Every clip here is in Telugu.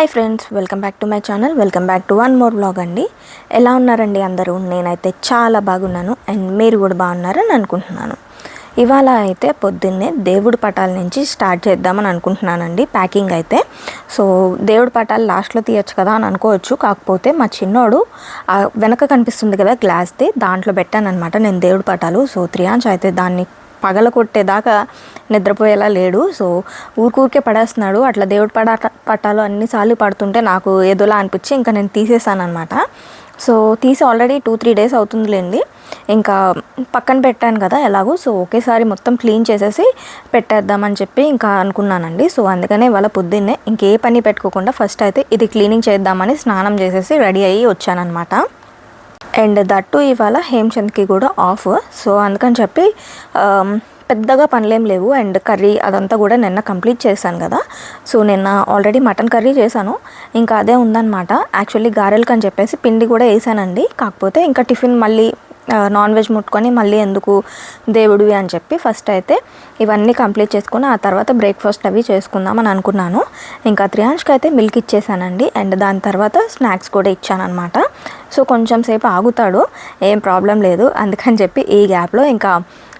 Hi friends welcome back to my channel. Welcome back to one more blog అండి. ఎలా ఉన్నారండి అందరూ? నేనైతే చాలా బాగున్నాను అండ్ మీరు కూడా బాగున్నారని అనుకుంటున్నాను. ఇవాళ అయితే పొద్దున్నే దేవుడి పటాల నుంచి స్టార్ట్ చేద్దామని అనుకుంటున్నానండి ప్యాకింగ్ అయితే. సో దేవుడి పటాలు లాస్ట్లో తీయచ్చు కదా అని అనుకోవచ్చు. కాకపోతే మా చిన్నోడు వెనక కనిపిస్తుంది కదా గ్లాస్ది దాంట్లో పెట్టానమాట నేను దేవుడి పటాలు. సో త్రియాంచ్ అయితే దాన్ని పగల కొట్టేదాకా నిద్రపోయేలా లేడు. సో ఊరికూరికే పడేస్తున్నాడు. అట్లా దేవుడి పడ పట్టాలు అన్నిసార్లు పడుతుంటే నాకు ఏదోలా అనిపించి ఇంకా నేను తీసేసాను అనమాట సో తీసి ఆల్రెడీ టూ త్రీ డేస్ అవుతుందిలేండి. ఇంకా పక్కన పెట్టాను కదా ఎలాగో. సో ఒకేసారి మొత్తం క్లీన్ చేసేసి పెట్టేద్దామని చెప్పి ఇంకా అనుకున్నానండి. సో అందుకనే వాళ్ళ పొద్దున్నే ఇంకే పని పెట్టుకోకుండా ఫస్ట్ అయితే ఇది క్లీనింగ్ చేద్దామని స్నానం చేసేసి రెడీ అయ్యి వచ్చానమాట అండ్ దట్టు ఇవాళ హేమ్చంద్కి కూడా ఆఫ్. సో అందుకని చెప్పి పెద్దగా పనులేం లేవు. అండ్ కర్రీ అదంతా కూడా నిన్న కంప్లీట్ చేశాను కదా. సో నిన్న ఆల్రెడీ మటన్ కర్రీ చేశాను. ఇంకా అదే ఉందన్నమాట. యాక్చువల్లీ గారెలకు అని చెప్పేసి పిండి కూడా వేసానండి. కాకపోతే ఇంకా టిఫిన్ మళ్ళీ నాన్ వెజ్ ముట్టుకొని మళ్ళీ ఎందుకు దేవుడివి అని చెప్పి ఫస్ట్ అయితే ఇవన్నీ కంప్లీట్ చేసుకుని ఆ తర్వాత బ్రేక్ఫాస్ట్ అవి చేసుకుందాం అని అనుకున్నాను. ఇంకా త్రియాంష్కి అయితే మిల్క్ ఇచ్చేసానండి. అండ్ దాని తర్వాత స్నాక్స్ కూడా ఇచ్చానమాట సో కొంచెం సేపు ఆగుతాడు. ఏం ప్రాబ్లం లేదు. అందుకని చెప్పి ఈ గ్యాప్లో ఇంకా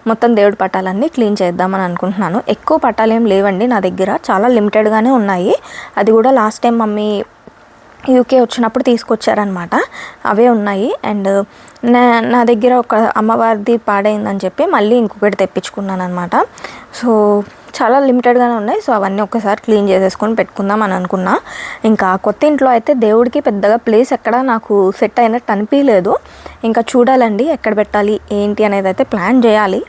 మొత్తం దేవుడి పట్టాలన్నీ క్లీన్ చేద్దామని అనుకుంటున్నాను. ఎక్కువ పట్టాలు ఏం లేవండి నా దగ్గర. చాలా లిమిటెడ్గానే ఉన్నాయి. అది కూడా లాస్ట్ టైం మమ్మీ యూకే వచ్చినప్పుడు తీసుకొచ్చారనమాట అవే ఉన్నాయి. అండ్ నా నా దగ్గర ఒక అమ్మవారిది పాడైందని చెప్పి మళ్ళీ ఇంకొకటి తెప్పించుకున్నాను అనమాట సో చాలా లిమిటెడ్గానే ఉన్నాయి. సో అవన్నీ ఒకసారి క్లీన్ చేసేసుకొని పెట్టుకుందాం అని అనుకున్నా. ఇంకా కొత్త ఇంట్లో అయితే దేవుడికి పెద్దగా ప్లేస్ ఎక్కడ నాకు సెట్ అయినట్టు అనిపించలేదు ఇంకా చూడాలండి ఎక్కడ పెట్టాలి ఏంటి అనేది అయితే ప్లాన్ చేయాలి.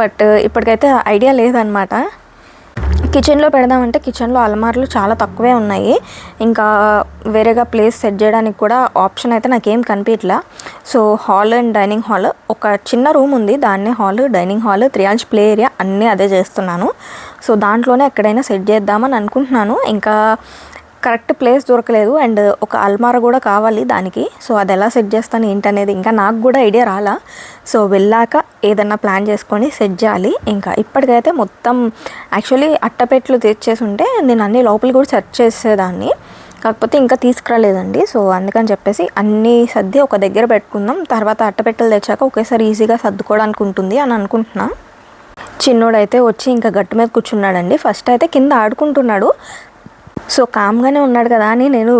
బట్ ఇప్పటికైతే ఐడియా లేదనమాట కిచెన్లో పెడదామంటే కిచెన్లో అలమార్లు చాలా తక్కువే ఉన్నాయి. ఇంకా వేరేగా ప్లేస్ సెట్ చేయడానికి కూడా ఆప్షన్ అయితే నాకేం కనిపించట్లా so hall and dining hall ఒక చిన్న రూమ్ ఉంది. దాన్నే హాల్ డైనింగ్ హాల్ త్రియాంచ్ ప్లే ఏరియా అన్నీ అదే చేస్తున్నాను. సో దాంట్లోనే ఎక్కడైనా సెట్ చేద్దామని అనుకుంటున్నాను. ఇంకా కరెక్ట్ ప్లేస్ దొరకలేదు అండ్ ఒక అల్మార కూడా కావాలి దానికి. సో అది ఎలా సెట్ చేస్తాను ఏంటనేది ఇంకా నాకు కూడా ఐడియా రాలా. సో వెళ్ళాక ఏదన్నా ప్లాన్ చేసుకొని సెట్ చేయాలి. ఇంకా ఇప్పటికైతే మొత్తం యాక్చువల్లీ అట్టపెట్లు తెచ్చేసి ఉంటే నేను అన్ని లోపల కూడా సెర్చ్ చేసేదాన్ని. కాకపోతే ఇంకా తీసుకురాలేదండి. సో అందుకని చెప్పేసి అన్నీ సర్ది ఒక దగ్గర పెట్టుకుందాం. తర్వాత అట్టపెట్టలు తెచ్చాక ఒకేసారి ఈజీగా సర్దుకోవడానికి ఉంటుంది అని అనుకుంటున్నాను చిన్నోడైతే వచ్చి ఇంకా గట్టు మీద కూర్చున్నాడండి. ఫస్ట్ అయితే కింద ఆడుకుంటున్నాడు. సో కామ్గానే ఉన్నాడు కదా అని నేను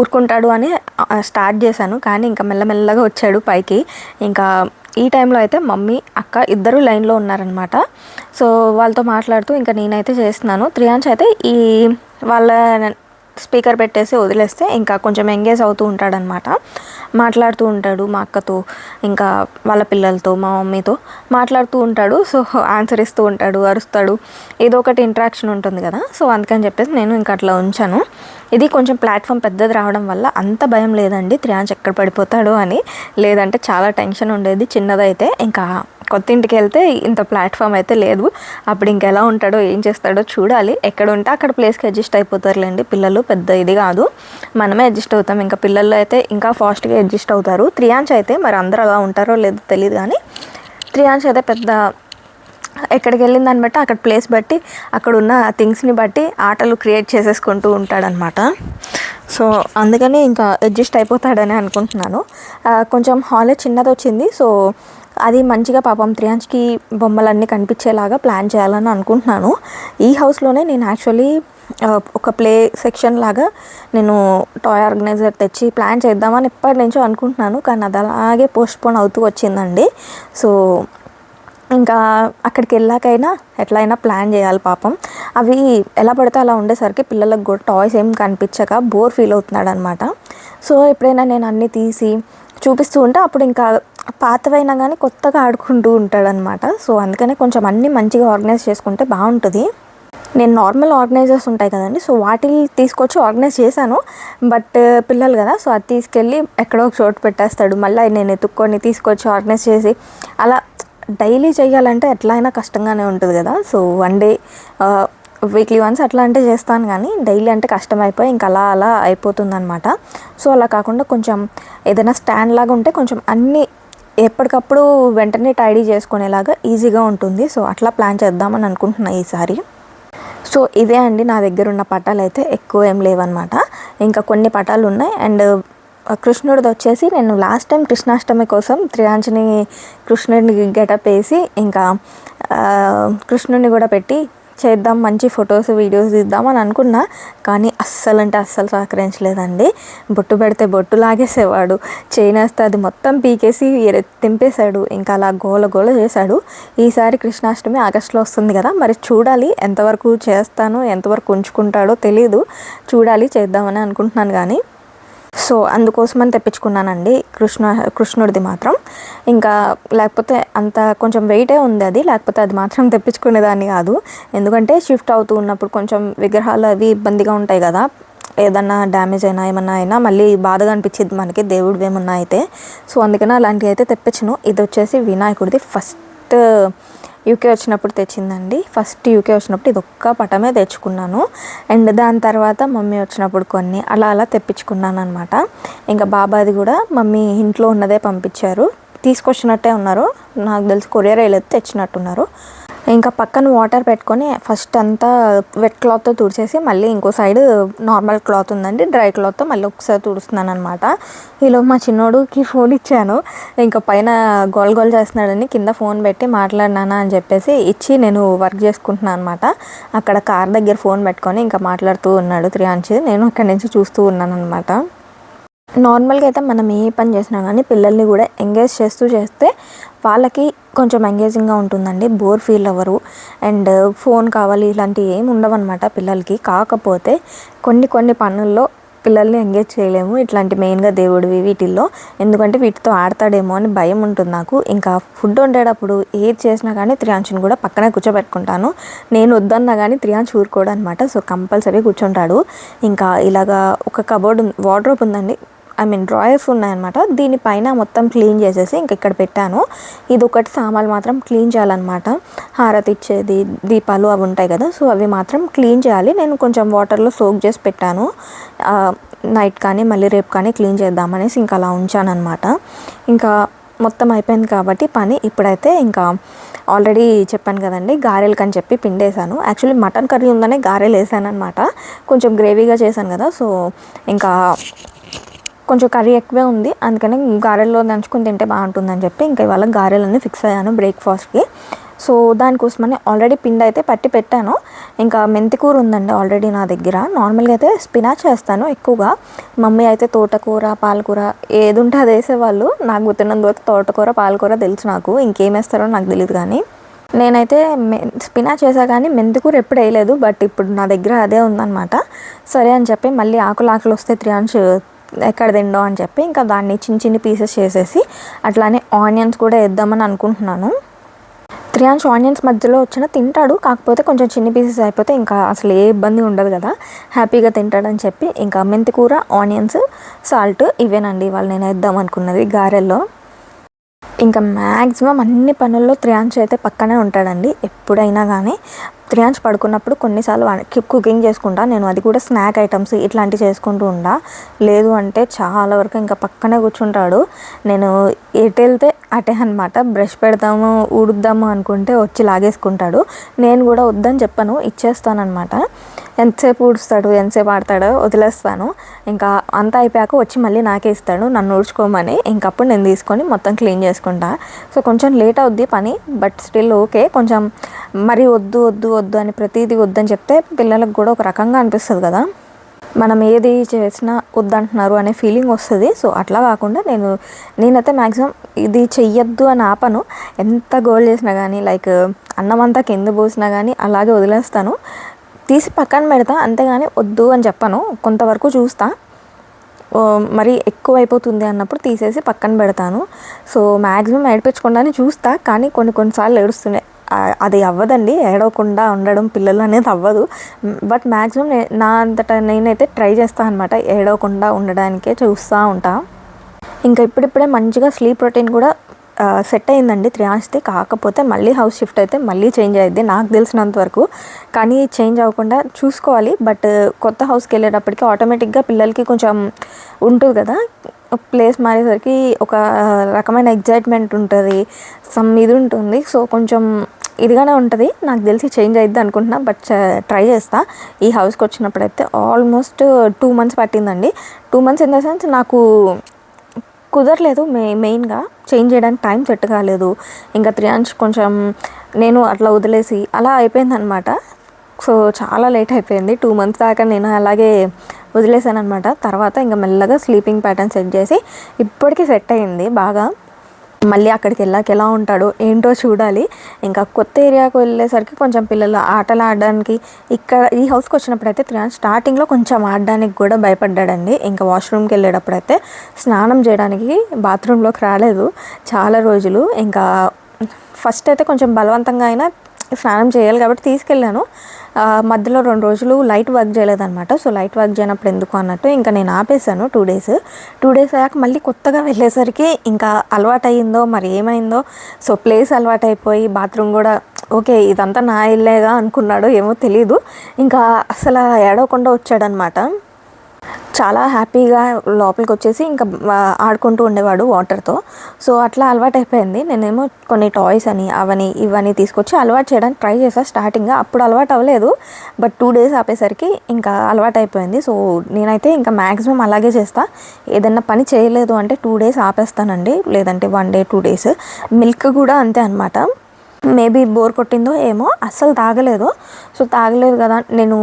ఊరుకుంటాడు అని స్టార్ట్ చేశాను. కానీ ఇంకా మెల్లమెల్లగా వచ్చాడు పైకి. ఇంకా ఈ టైంలో అయితే మమ్మీ అక్క ఇద్దరు లైన్లో ఉన్నారనమాట సో వాళ్ళతో మాట్లాడుతూ ఇంకా నేనైతే చేస్తున్నాను. త్రియాంశ్ అయితే ఈ వాళ్ళ స్పీకర్ పెట్టేసి వదిలేస్తే ఇంకా కొంచెం ఎంగేజ్ అవుతూ ఉంటాడనమాట. మాట్లాడుతూ ఉంటాడు మా అక్కతో ఇంకా వాళ్ళ పిల్లలతో మా మమ్మీతో మాట్లాడుతూ ఉంటాడు. సో ఆన్సర్ ఇస్తూ ఉంటాడు అరుస్తాడు. ఏదో ఒకటి ఇంట్రాక్షన్ ఉంటుంది కదా. సో అందుకని చెప్పేసి నేను ఇంకా అట్లా ఉంచాను. ఇది కొంచెం ప్లాట్ఫామ్ పెద్దది రావడం వల్ల అంత భయం లేదండి. త్రియాంచ్ ఎక్కడ పడిపోతాడో అని. లేదంటే చాలా టెన్షన్ ఉండేది చిన్నదైతే. ఇంకా కొత్త ఇంటికి వెళ్తే ఇంత ప్లాట్ఫామ్ అయితే లేదు. అప్పుడు ఇంకెలా ఉంటాడో ఏం చేస్తాడో చూడాలి. ఎక్కడ ఉంటే అక్కడ ప్లేస్కి అడ్జస్ట్ అయిపోతారులేండి. పిల్లలు పెద్ద ఇది కాదు. మనమే అడ్జస్ట్ అవుతాం. ఇంకా పిల్లలు అయితే ఇంకా ఫాస్ట్గా అడ్జస్ట్ అవుతారు. త్రియాంచ్ అయితే మరి అందరూ అలా ఉంటారో లేదో తెలియదు కానీ త్రియాంచ్ అయితే పెద్ద ఎక్కడికి వెళ్ళిన దాన్ని బట్టి అక్కడ ప్లేస్ బట్టి అక్కడ ఉన్న థింగ్స్ని బట్టి ఆటలు క్రియేట్ చేసేసుకుంటూ ఉంటాడనమాట సో అందుకని ఇంకా అడ్జస్ట్ అయిపోతాడని అనుకుంటున్నాను. కొంచెం హాలే చిన్నది వచ్చింది సో అది మంచిగా పాపం త్రియాంజ్కి బొమ్మలన్నీ కనిపించేలాగా ప్లాన్ చేయాలని అనుకుంటున్నాను. ఈ హౌస్లోనే నేను యాక్చువల్లీ ఒక ప్లే సెక్షన్ లాగా నేను టాయ్ ఆర్గనైజర్ తెచ్చి ప్లాన్ చేద్దామని ఎప్పటి నుంచో అనుకుంటున్నాను. కానీ అది అలాగే పోస్ట్పోన్ అవుతూ వచ్చిందండి. సో ఇంకా అక్కడికి వెళ్ళాకైనా ఎట్లయినా ప్లాన్ చేయాలి పాపం. అవి ఎలా పడితే అలా ఉండేసరికి పిల్లలకు కూడా టాయ్స్ ఏం కనిపించక బోర్ ఫీల్ అవుతున్నాడు అనమాట సో ఎప్పుడైనా నేను అన్నీ తీసి చూపిస్తూ ఉంటే. అప్పుడు ఇంకా పాతవైనా కానీ కొత్తగా ఆడుకుంటూ ఉంటాడనమాట సో అందుకనే కొంచెం అన్నీ మంచిగా ఆర్గనైజ్ చేసుకుంటే బాగుంటుంది నేను నార్మల్ ఆర్గనైజర్స్ ఉంటాయి కదండి సో వాటిని తీసుకొచ్చి ఆర్గనైజ్ చేశాను. బట్ పిల్లలు కదా సో అది తీసుకెళ్ళి ఎక్కడో ఒక చోటు పెట్టేస్తాడు. మళ్ళీ నేను ఎత్తుక్కొని తీసుకొచ్చి ఆర్గనైజ్ చేసి అలా డైలీ చేయాలంటే ఎట్లా అయినా కష్టంగానే ఉంటుంది కదా. So one day weekly once అట్లా అంటే చేస్తాను కానీ డైలీ అంటే కష్టం అయిపోయి ఇంకా అలా అలా అయిపోతుంది అనమాట సో అలా కాకుండా కొంచెం ఏదైనా స్టాండ్ లాగా ఉంటే కొంచెం అన్నీ ఎప్పటికప్పుడు వెంటనే టైడీ చేసుకునేలాగా ఈజీగా ఉంటుంది. సో అట్లా ప్లాన్ చేద్దామని అనుకుంటున్నా ఈసారి. సో ఇదే అండి నా దగ్గర ఉన్న పటాలు అయితే ఎక్కువ ఏం లేవన్నమాట. ఇంకా కొన్ని పటాలు ఉన్నాయి. అండ్ కృష్ణుడిది వచ్చేసి నేను లాస్ట్ టైం కృష్ణాష్టమి కోసం త్రియాంజని కృష్ణుడిని గెటప్ వేసి ఇంకా కృష్ణుడిని కూడా పెట్టి చేద్దాం మంచి ఫొటోస్ వీడియోస్ తీద్దాం అని అనుకున్నా. కానీ అస్సలు అంటే అస్సలు సహకరించలేదండి. బొట్టు పెడితే బొట్టు లాగేసేవాడు. చేనేస్తే అది మొత్తం పీకేసి ఎర- తెంపేశాడు ఇంకా అలా గోల గోల చేశాడు. ఈసారి కృష్ణాష్టమి ఆగస్టులో వస్తుంది కదా మరి చూడాలి ఎంతవరకు చేస్తాను ఎంతవరకు ఉంచుకుంటాడో తెలీదు. చూడాలి చేద్దామని అనుకుంటున్నాను కానీ. సో అందుకోసమని తెప్పించుకున్నానండి. కృష్ణ కృష్ణుడిది మాత్రం. ఇంకా లేకపోతే అంత కొంచెం వెయిటే ఉంది అది. లేకపోతే అది మాత్రం తెప్పించుకునేదాన్ని కాదు. ఎందుకంటే షిఫ్ట్ అవుతూ ఉన్నప్పుడు కొంచెం విగ్రహాలు అవి ఇబ్బందిగా ఉంటాయి కదా. ఏదన్నా డ్యామేజ్ అయినా ఏమన్నా అయినా మళ్ళీ బాధగా అనిపించింది మనకి దేవుడివి ఏమన్నా అయితే. సో అందుకని అలాంటివి అయితే తెప్పించను. ఇది వచ్చేసి వినాయకుడిది ఫస్ట్ యూకే వచ్చినప్పుడు తెచ్చిందండి. ఫస్ట్ యూకే వచ్చినప్పుడు ఇది ఒక్క పటమే తెచ్చుకున్నాను. అండ్ దాని తర్వాత మమ్మీ వచ్చినప్పుడు కొన్ని అలా అలా తెప్పించుకున్నాను అనమాట ఇంకా బాబాది కూడా మమ్మీ ఇంట్లో ఉన్నదే పంపించారు. తీసుకొచ్చినట్టే ఉన్నారు. నాకు తెలిసి కొరియర్ వెళ్ళేది తెచ్చినట్టున్నారు. ఇంకా పక్కన వాటర్ పెట్టుకొని ఫస్ట్ అంతా వెట్ క్లాత్తో తుడిచేసి మళ్ళీ ఇంకో సైడ్ నార్మల్ క్లాత్ ఉందండి డ్రై క్లాత్తో మళ్ళీ ఒకసారి తుడుస్తున్నాను అనమాట ఈలో మా చిన్నోడుకి ఫోన్ ఇచ్చాను. ఇంకా పైన గోల్ గోల్ చేస్తున్నాడని కింద ఫోన్ పెట్టి మాట్లాడినానా అని చెప్పేసి ఇచ్చి నేను వర్క్ చేసుకుంటున్నాను అనమాట అక్కడ కార్ దగ్గర ఫోన్ పెట్టుకొని ఇంకా మాట్లాడుతూ ఉన్నాడు త్రియాంచి నేను అక్కడి నుంచి చూస్తూ ఉన్నాను అనమాట నార్మల్గా అయితే మనం ఏ పని చేసినా కానీ పిల్లల్ని కూడా ఎంగేజ్ చేస్తూ చేస్తే వాళ్ళకి కొంచెం ఎంగేజింగ్గా ఉంటుందండి. బోర్ ఫీల్ అవ్వరు. అండ్ ఫోన్ కావాలి ఇలాంటివి ఏమి ఉండవన్నమాట పిల్లలకి. కాకపోతే కొన్ని కొన్ని పనుల్లో పిల్లల్ని ఎంగేజ్ చేయలేము. ఇట్లాంటి మెయిన్గా దేవుడివి వీటిల్లో. ఎందుకంటే వీటితో ఆడతాడేమో అని భయం ఉంటుంది నాకు. ఇంకా ఫుడ్ వండేటప్పుడు ఏది చేసినా కానీ త్రియాంశుని కూడా పక్కనే కూర్చోబెట్టుకుంటాను. నేను వద్దన్నా కానీ త్రియాంశ్ ఊరుకోడు అనమాట సో కంపల్సరీ కూర్చుంటాడు. ఇంకా ఇలాగా ఒక కబోర్డ్ వార్డ్రోబ్ ఉందండి. ఐ మీన్ డ్రాయర్స్ ఉన్నాయన్నమాట దీనిపైన మొత్తం క్లీన్ చేసేసి ఇంక ఇక్కడ పెట్టాను. ఇది ఒకటి సామాన్లు మాత్రం క్లీన్ చేయాలన్నమాట. హారతి ఇచ్చేది దీపాలు అవి ఉంటాయి కదా సో అవి మాత్రం క్లీన్ చేయాలి. నేను కొంచెం వాటర్లో సోక్ చేసి పెట్టాను. నైట్ కానీ మళ్ళీ రేపు కానీ క్లీన్ చేద్దామనేసి ఇంకా అలా ఉంచానన్నమాట. ఇంకా మొత్తం అయిపోయింది కాబట్టి పని ఇప్పుడైతే ఇంకా ఆల్రెడీ చెప్పాను కదండి గారెలకు అని చెప్పి పిండేసాను యాక్చువల్లీ మటన్ కర్రీ ఉందనే గారెలు వేసాను అనమాట కొంచెం గ్రేవీగా చేశాను కదా సో ఇంకా కొంచెం కర్రీ ఎక్కువే ఉంది. అందుకని గారెల్లో దంచుకుని తింటే బాగుంటుందని చెప్పి ఇంకా ఇవాళ గారెలన్నీ ఫిక్స్ అయ్యాను బ్రేక్ఫాస్ట్కి సో దానికోసమని ఆల్రెడీ పిండి అయితే పట్టి పెట్టాను. ఇంకా మెంతికూర ఉందండి ఆల్రెడీ నా దగ్గర. నార్మల్గా అయితే స్పినాచ్ చేస్తాను ఎక్కువగా. మమ్మీ అయితే తోటకూర పాలకూర ఏది ఉంటే అది వేసేవాళ్ళు. నాకు గుర్తున్నంత వరకు తోటకూర పాలకూర తెలుసు నాకు. ఇంకేం వేస్తారో నాకు తెలియదు కానీ. నేనైతే మె- స్పినాచ్ చేసా కానీ మెంతికూర ఎప్పుడు వేయలేదు. బట్ ఇప్పుడు నా దగ్గర అదే ఉందన్నమాట. సరే అని చెప్పి మళ్ళీ ఆకులు ఆకులు వస్తే త్రియాంశ్ ఎక్కడ తిండో అని చెప్పి ఇంకా దాన్ని చిన్న చిన్న పీసెస్ చేసేసి అట్లానే ఆనియన్స్ కూడా వేద్దామని అనుకుంటున్నాను. త్రియాంష్ ఆనియన్స్ మధ్యలో వచ్చిన తింటాడు కాకపోతే కొంచెం చిన్న పీసెస్ అయిపోతే ఇంకా అసలు ఏ ఇబ్బంది ఉండదు కదా. హ్యాపీగా తింటాడని చెప్పి ఇంకా మెంతి కూర ఆనియన్స్ సాల్ట్ ఇవేనండి ఇవాళ నేను వేద్దాం అనుకున్నది గారెల్లో. ఇంకా మ్యాక్సిమం అన్ని పనుల్లో త్రియాంష్ అయితే పక్కనే ఉంటాడండి ఎప్పుడైనా కానీ త్రియాంశ్ పడుకున్నప్పుడు కొన్నిసార్లు కుకింగ్ చేసుకుంటా. నేను అది కూడా స్నాక్ ఐటమ్స్ ఇట్లాంటివి చేసుకుంటూ ఉండా లేదు అంటే చాలా వరకు ఇంకా పక్కనే కూర్చుంటాడు. నేను ఎటు వెళ్తే అటే అనమాట బ్రష్ పెడదాము ఊడుద్దాము అనుకుంటే వచ్చి లాగేసుకుంటాడు. నేను కూడా వద్దని చెప్పను ఇచ్చేస్తానమాట ఎంతసేపు ఊడుస్తాడు ఎంతసేపు ఆడతాడో వదిలేస్తాను. ఇంకా అంతా అయిపోయాక వచ్చి మళ్ళీ నాకే ఇస్తాడు నన్ను ఊడ్చుకోమని. ఇంకప్పుడు నేను తీసుకొని మొత్తం క్లీన్ చేసుకుంటా. సో కొంచెం లేట్ అవుద్ది పని బట్ స్టిల్ ఓకే. కొంచెం మరి వద్దు వద్దు వద్దు అని ప్రతిదీ వద్దని చెప్తే పిల్లలకు కూడా ఒక రకంగా అనిపిస్తుంది కదా. మనం ఏది చేసినా వద్దంటున్నారు అనే ఫీలింగ్ వస్తుంది. సో అట్లా కాకుండా నేను నేనైతే మ్యాక్సిమం ఇది చెయ్యొద్దు అని ఆపను. ఎంత గోల్ చేసినా కానీ లైక్ అన్నం అంతా కింద పోసినా కానీ అలాగే వదిలేస్తాను. తీసి పక్కన పెడతా అంతేగాని వద్దు అని చెప్పను. కొంతవరకు చూస్తా. మరి ఎక్కువ అయిపోతుంది అన్నప్పుడు తీసేసి పక్కన పెడతాను. సో మ్యాక్సిమం ఏడిపించకుండానే చూస్తా. కానీ కొన్ని కొన్నిసార్లు ఏడుస్తున్నాయి అది అవ్వదండి. ఏడవకుండా ఉండడం పిల్లలు అనేది అవ్వదు. బట్ మ్యాక్సిమం నా అంతటా నేనైతే ట్రై చేస్తాను అనమాట ఏడవకుండా ఉండడానికే చూస్తూ ఉంటాను ఇంకా ఇప్పుడిప్పుడే మంచిగా స్లీప్ రొటీన్ కూడా సెట్ అయిందండి. త్రియాంష్ది కాకపోతే మళ్ళీ హౌస్ షిఫ్ట్ అయితే మళ్ళీ చేంజ్ అయ్యింది నాకు తెలిసినంత వరకు. కానీ చేంజ్ అవ్వకుండా చూసుకోవాలి. బట్ కొత్త హౌస్కి వెళ్ళేటప్పటికి ఆటోమేటిక్గా పిల్లలకి కొంచెం ఉంటుంది కదా. ప్లేస్ మారేసరికి ఒక రకమైన ఎగ్జైట్మెంట్ ఉంటుంది. సమ్ ఇది ఉంటుంది. సో కొంచెం ఇదిగానే ఉంటుంది. నాకు తెలిసి చేంజ్ అయిద్ది అనుకుంటున్నా బట్ ట్రై చేస్తా. ఈ హౌస్కి వచ్చినప్పుడైతే ఆల్మోస్ట్ టూ మంత్స్ పట్టిందండి. Two months in the sense నాకు కుదరలేదు మే మెయిన్గా చేంజ్ చేయడానికి టైం సెట్ కాలేదు. ఇంకా త్రియాంష్ కొంచెం నేను అట్లా వదిలేసి అలా అయిపోయింది అనమాట సో చాలా లేట్ అయిపోయింది. టూ మంత్స్ దాకా నేను అలాగే వదిలేసాను అనమాట తర్వాత ఇంకా మెల్లగా స్లీపింగ్ ప్యాటర్న్ సెట్ చేసి ఇప్పటికీ సెట్ అయింది బాగా. మళ్ళీ అక్కడికి వెళ్ళాక ఎలా ఉంటాడో ఏంటో చూడాలి. ఇంకా కొత్త ఏరియాకు వెళ్ళేసరికి కొంచెం పిల్లలు ఆటలు ఆడడానికి ఇక్కడ ఈ హౌస్కి వచ్చినప్పుడు అయితే స్టార్టింగ్లో కొంచెం ఆడడానికి కూడా భయపడ్డాడండి. ఇంకా వాష్రూమ్కి వెళ్ళేటప్పుడు అయితే స్నానం చేయడానికి బాత్రూంలోకి రాలేదు. చాలా రోజులు. ఇంకా ఫస్ట్ అయితే కొంచెం బలవంతంగా అయినా స్నానం చేయాలి కాబట్టి తీసుకెళ్ళాను. మధ్యలో రెండు రోజులు లైట్ వర్క్ చేయలేదన్నమాట. సో లైట్ వర్క్ చేయనప్పుడు ఎందుకు అన్నట్టు ఇంకా నేను ఆపేసాను టూ డేస్. టూ డేస్ అయ్యాక మళ్ళీ కొత్తగా వెళ్ళేసరికి ఇంకా అలవాటయిందో మరి ఏమైందో. సో ప్లేస్ అలవాటైపోయి బాత్రూమ్ కూడా ఓకే ఇదంతా నా ఇల్లేగా అనుకున్నాడు ఏమో తెలీదు. ఇంకా అసలు ఏడవకుండా వచ్చాడనమాట చాలా హ్యాపీగా లోపలికి వచ్చేసి ఇంకా ఆడుకుంటూ ఉండేవాడు వాటర్తో. సో అట్లా అలవాటు అయిపోయింది నేనేమో కొన్ని టాయ్స్ అని అవని ఇవని తీసుకొచ్చి అలవాటు చేయడానికి ట్రై చేసాను స్టార్టింగ్గా. అప్పుడు అలవాటు అవ్వలేదు. బట్ టూ డేస్ ఆపేసరికి ఇంకా అలవాటు అయిపోయింది సో నేనైతే ఇంకా మ్యాక్సిమం అలాగే చేస్తా. ఏదన్నా పని చేయలేదు అంటే టూ డేస్ ఆపేస్తానండి. లేదంటే one day two days. Milk కూడా అంతే అనమాట మేబీ బోర్ కొట్టిందో ఏమో అస్సలు తాగలేదు. సో తాగలేదు కదా నేను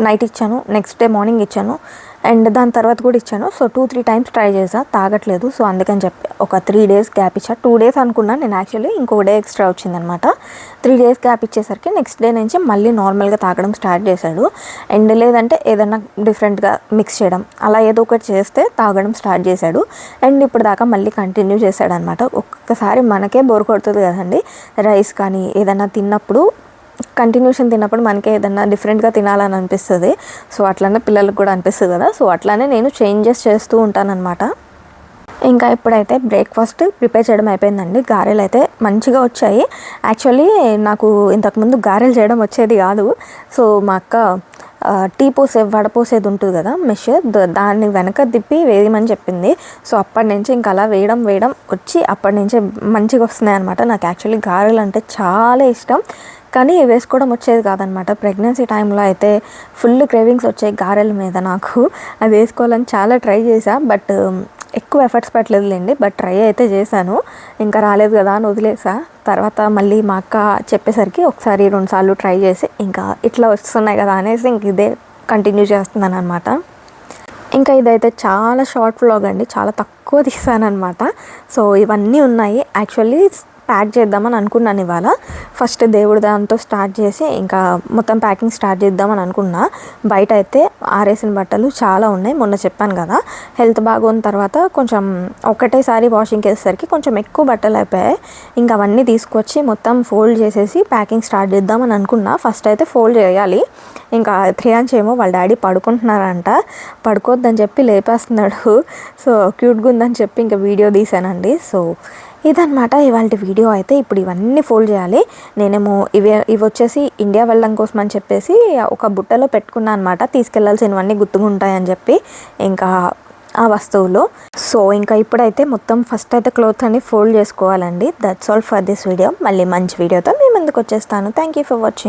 నైట్ ఇచ్చాను నెక్స్ట్ డే మార్నింగ్ ఇచ్చాను. అండ్ దాని తర్వాత కూడా ఇచ్చాను. So two three times try చేసా తాగట్లేదు. సో అందుకని చెప్పి ఒక త్రీ డేస్ గ్యాప్ ఇచ్చా. టూ డేస్ అనుకున్నాను నేను యాక్చువల్లీ ఇంకో డే ఎక్స్ట్రా వచ్చిందనమాట. త్రీ డేస్ గ్యాప్ ఇచ్చేసరికి నెక్స్ట్ డే నుంచి మళ్ళీ నార్మల్గా తాగడం స్టార్ట్ చేశాడు. అండ్ లేదంటే ఏదైనా డిఫరెంట్గా మిక్స్ చేయడం అలా ఏదో ఒకటి చేస్తే తాగడం స్టార్ట్ చేశాడు. అండ్ ఇప్పుడు దాకా మళ్ళీ కంటిన్యూ చేశాడనమాట. ఒక్కసారి మనకే బోర్ కొడుతుంది కదండి. రైస్ కానీ ఏదైనా తిన్నప్పుడు కంటిన్యూషన్ తిన్నప్పుడు మనకి ఏదన్నా డిఫరెంట్గా తినాలని అనిపిస్తుంది. సో అట్లనే పిల్లలకు కూడా అనిపిస్తుంది కదా. సో అట్లానే నేను చేంజెస్ చేస్తూ ఉంటానన్నమాట. ఇంకా ఇప్పుడైతే బ్రేక్ఫాస్ట్ ప్రిపేర్ చేయడం అయిపోయిందండి. గారెలు అయితే మంచిగా వచ్చాయి. యాక్చువల్లీ నాకు ఇంతకుముందు గారెలు చేయడం వచ్చేది కాదు. సో మా అక్క టీ పోసే వడపోసేది ఉంటుంది కదా మెష్ దాన్ని వెనక తిప్పి వేయమని చెప్పింది. సో అప్పటి నుంచి ఇంకా అలా వేయడం వేయడం వచ్చి అప్పటి నుంచే మంచిగా వస్తున్నాయి అనమాట నాకు యాక్చువల్లీ గారెలు అంటే చాలా ఇష్టం. కానీ వేసుకోవడం వచ్చేది కాదనమాట. ప్రెగ్నెన్సీ టైంలో అయితే ఫుల్ క్రేవింగ్స్ వచ్చాయి గారెల మీద నాకు. అది వేసుకోవాలని చాలా ట్రై చేశా. బట్ ఎక్కువ ఎఫర్ట్స్ పెట్టలేదులేండి. బట్ ట్రై అయితే చేశాను. ఇంకా రాలేదు కదా అని వదిలేసా తర్వాత మళ్ళీ మా అక్క చెప్పేసరికి ఒకసారి రెండుసార్లు ట్రై చేసి ఇంకా ఇట్లా వస్తున్నాయి కదా అనేసి ఇంక ఇదే కంటిన్యూ చేస్తున్నాను అనమాట ఇంకా ఇదైతే చాలా షార్ట్ వ్లాగ్ అండి. చాలా తక్కువ తీసాను అనమాట సో ఇవన్నీ ఉన్నాయి. యాక్చువల్లీ ప్యాక్ చేద్దామని అనుకున్నాను ఇవాళ. ఫస్ట్ దేవుడి దాంతో స్టార్ట్ చేసి ఇంకా మొత్తం ప్యాకింగ్ స్టార్ట్ చేద్దామని అనుకున్నా. బయట అయితే ఆరేసిన బట్టలు చాలా ఉన్నాయి మొన్న చెప్పాను కదా. హెల్త్ బాగున్న తర్వాత కొంచెం ఒకటేసారి వాషింగ్ వేసేసరికి కొంచెం ఎక్కువ బట్టలు అయిపోయాయి. ఇంకా అవన్నీ తీసుకొచ్చి మొత్తం ఫోల్డ్ చేసేసి ప్యాకింగ్ స్టార్ట్ చేద్దామని అనుకున్నా. ఫస్ట్ అయితే ఫోల్డ్ చేయాలి. ఇంకా త్రియాంశ్ ఏమో వాళ్ళ డాడీ పడుకుంటున్నారంట. పడుకోవద్దని చెప్పి లేపేస్తున్నాడు. సో క్యూట్గా ఉందని చెప్పి ఇంకా వీడియో తీసానండి సో ఇదనమాట ఇవాళ వీడియో అయితే. ఇప్పుడు ఇవన్నీ ఫోల్డ్ చేయాలి. నేనేమో ఇవి ఇవి వచ్చేసి ఇండియా వెళ్ళడం కోసం అని చెప్పేసి ఒక బుట్టలో పెట్టుకున్నాను అనమాట తీసుకెళ్ళాల్సినవన్నీ గుర్తుకుంటాయని చెప్పి ఇంకా ఆ వస్తువులు. సో ఇంకా ఇప్పుడైతే మొత్తం ఫస్ట్ అయితే క్లోత్ అని ఫోల్డ్ చేసుకోవాలండి. That's all for this video మళ్ళీ మంచి వీడియోతో మీ ముందుకు వచ్చేస్తాను. Thank you for watching